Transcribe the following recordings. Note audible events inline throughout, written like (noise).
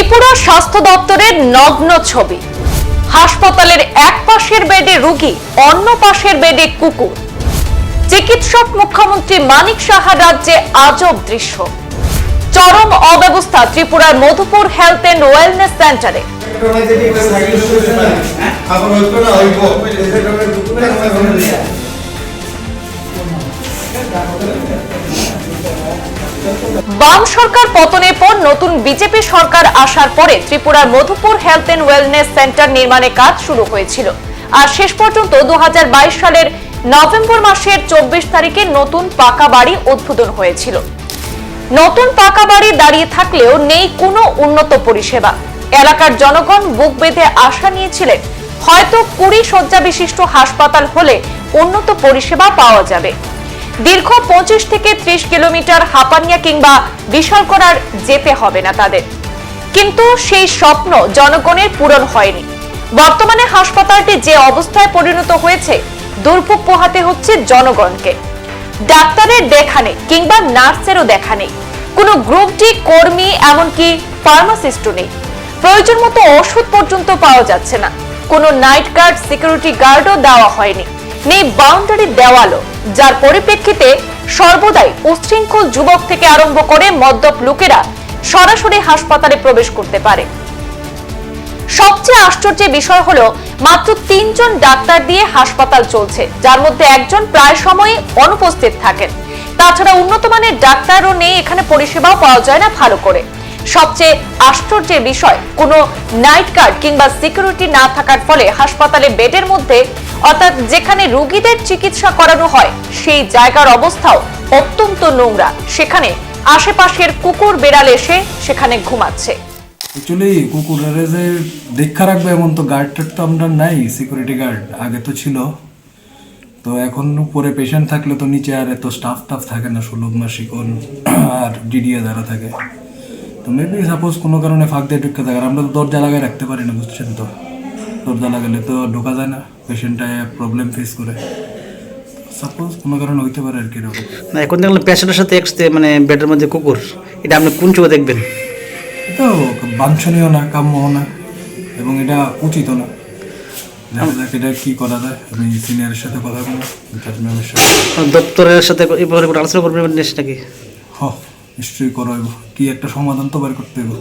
ত্রিপুরা স্বাস্থ্য দপ্তরের নগ্ন ছবি। হাসপাতালের এক পাশের বেডে রুগী, অন্য পাশের বেডে কুকুর। চিকিৎসক মুখ্যমন্ত্রী মানিক সাহা রাজ্যে আজব দৃশ্য। চরম অব্যবস্থা ত্রিপুরার মধুপুর হেলথ এন্ড ওয়েলনেস সেন্টারে। বাম সরকার পতনের পর নতুন বিজেপি সরকার আসার পরে ত্রিপুরার Madhupur health and wellness centre নির্মাণে কাজ শুরু হয়েছিল। আর শেষ পর্যন্ত দু সালের নভেম্বর মাসের চব্বিশ তারিখে নতুন পাকা বাড়ি উদ্বোধন হয়েছিল। নতুন পাকা বাড়ি দাঁড়িয়ে থাকলেও নেই কোনো উন্নত পরিষেবা। এলাকার জনগণ বুক বেঁধে আশা নিয়েছিলেন, হয়তো কুড়ি শয্যা বিশিষ্ট হাসপাতাল হলে উন্নত পরিষেবা পাওয়া যাবে। দীর্ঘ পঁচিশ থেকে ত্রিশ কিলোমিটার হাপানিয়া কিংবা বিশালকরার যেতে হবে না তাদের। কিন্তু সেই স্বপ্ন জনগণের পূরণ হয়নি। বর্তমানে হাসপাতালটি যে অবস্থায় পরিণত হয়েছে, দুর্ভোগ পোহাতে হচ্ছে জনগণকে। ডাক্তারের দেখা নেই কিংবা নার্সেরও দেখা নেই। কোনো গ্রুপ ডি কর্মী এমনকি ফার্মাসিস্টও নেই। প্রয়োজন মতো ওষুধ পর্যন্ত পাওয়া যাচ্ছে না। কোনো নাইট গার্ড, সিকিউরিটি গার্ডও দেওয়া হয়নি। নেই বাউন্ডারি দেওয়ালও, যার পরিপ্রেক্ষিতে সর্বদাই উচ্ছৃঙ্খল যুবক থেকে আরম্ভ করে মদ্যপ লোকেরা সরাসরি হাসপাতালে প্রবেশ করতে পারে। সবচেয়ে আশ্চর্যের বিষয় হলো মাত্র তিনজন ডাক্তার দিয়ে হাসপাতাল চলছে, যার মধ্যে একজন প্রায় সময়ই অনুপস্থিত থাকেন। তাছাড়া উন্নত মানের ডাক্তারও নেই, এখানে পরিষেবাও পাওয়া যায় না ভালো করে। সবচেয়ে আশ্চর্যের বিষয়, কোনো নাইট গার্ড কিংবা সিকিউরিটি না থাকার ফলে হাসপাতালে বেডের মধ্যে অর্থাৎ যেখানে রোগীদের চিকিৎসা করানো হয়, সেই জায়গার অবস্থাও অত্যন্ত নোংরা। সেখানে আশেপাশের কুকুর বেড়াল এসে সেখানে ঘুমাচ্ছে। অ্যাকচুয়ালি কুকুরের যে দেখা রাখবে এমন তো গার্ড তো আমরা নাই সিকিউরিটি গার্ড আগে তো ছিল। তো এখন উপরে পেশেন্ট থাকলে তো নিচে আর এত স্টাফ টাফ থাকে না, সুলভ মাসিকন (clears throat) আর ডিডিএ যারা থাকে। তো মেবি সাপোজ কোনো কারণে ফাঁক দিয়ে ঢুকে থাকে আমরা তো দরজা লাগাই রাখতে পারি না, বুঝছেন তো? দরজা লাগালে তো ঢোকা যায় না। পেশেন্টটা প্রবলেম ফেস করে। সাপোজ কোনো কারণে হইতে পারে আর কি এরকম। না এখন দেখলাম পেশেন্টের সাথে একসাথে মানে বেডের মধ্যে কুকুর। এটা আপনি কোন চোখে দেখবেন? এটা বাঞ্ছনীয় না কাম্য না এবং এটা উচিত না। দেখা যাক এটা কি করা যায়। আমি সিনিয়রের সাথে কথা বলব ইনচার্জ ম্যামের সাথে। দপ্তরের সাথে কোনো আলোচনা করবেন নাকি? হ নিশ্চয়ই করা হইব। কি একটা সমাধান তো বের করতে হইব।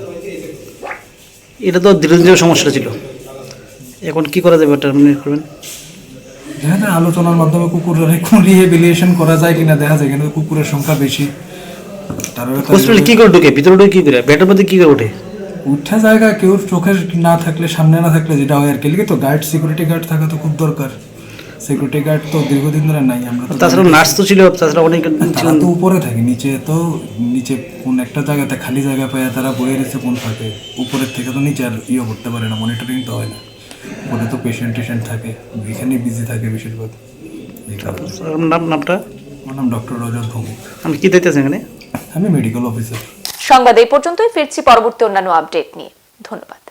এটা তো দীর্ঘদিনের সমস্যা ছিল। এখন কি করা যাবে আপনি করবেন? দেখা যায় আলোচনার মাধ্যমে কুকুরের একটু রিহেবিলিয়েশন করা যায় কিনা দেখা যায় কিন্তু কুকুরের সংখ্যা বেশি। তার কি করে ঢুকে? ভিতরে ঢুকে কি করে? বেডের মধ্যে কি করে ওঠে উঠা জায়গা কেউ চোখের না থাকলে সামনে না থাকলে যেটা হয় আর কি। তো গার্ড সিকিউরিটি গার্ড থাকা তো খুব দরকার। সিকিউরিটি গার্ড তো দীর্ঘদিন ধরে নাই আমরা তাছাড়া নার্স তো ছিল তাছাড়া অনেক তারা তো উপরে থাকে নিচে তো নিচে কোন একটা জায়গাতে খালি জায়গা পায় তারা বয়ে রেখেছে কোন ফাঁকে। উপরের থেকে তো নিচে আর ইয়ে করতে পারে না মনিটরিং তো হয় না। উপরে তো পেশেন্ট টেশেন্ট থাকে এখানে বিজি থাকে বেশিরভাগ। নাম নামটা? আমার নাম ডক্টর রজত ভৌমিক। আমি কি দেখতেছেন এখানে? আমি মেডিকেল অফিসার সংবাদ এই পর্যন্তই ফিরছি পরবর্তী অন্যান্য আপডেট নিয়ে। ধন্যবাদ।